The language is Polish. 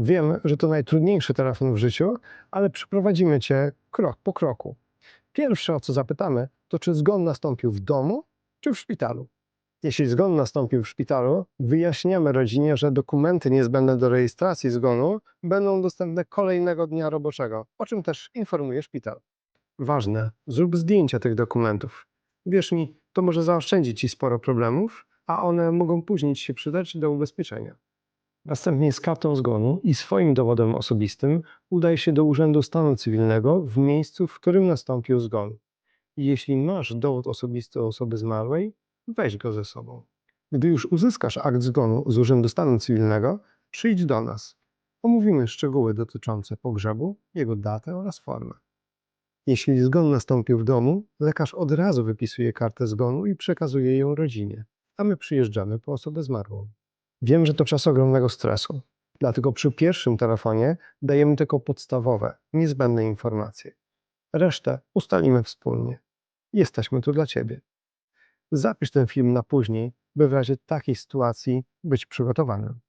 Wiem, że to najtrudniejszy telefon w życiu, ale przyprowadzimy Cię krok po kroku. Pierwsze, o co zapytamy, to czy zgon nastąpił w domu czy w szpitalu. Jeśli zgon nastąpił w szpitalu, wyjaśniamy rodzinie, że dokumenty niezbędne do rejestracji zgonu będą dostępne kolejnego dnia roboczego, o czym też informuje szpital. Ważne, zrób zdjęcia tych dokumentów. Wierz mi, to może zaoszczędzić Ci sporo problemów, a one mogą później Ci się przydać do ubezpieczenia. Następnie z kartą zgonu i swoim dowodem osobistym udaj się do Urzędu Stanu Cywilnego w miejscu, w którym nastąpił zgon. Jeśli masz dowód osobisty osoby zmarłej, weź go ze sobą. Gdy już uzyskasz akt zgonu z Urzędu Stanu Cywilnego, przyjdź do nas. Omówimy szczegóły dotyczące pogrzebu, jego datę oraz formę. Jeśli zgon nastąpił w domu, lekarz od razu wypisuje kartę zgonu i przekazuje ją rodzinie, a my przyjeżdżamy po osobę zmarłą. Wiem, że to czas ogromnego stresu, dlatego przy pierwszym telefonie dajemy tylko podstawowe, niezbędne informacje. Resztę ustalimy wspólnie. Jesteśmy tu dla Ciebie. Zapisz ten film na później, by w razie takiej sytuacji być przygotowanym.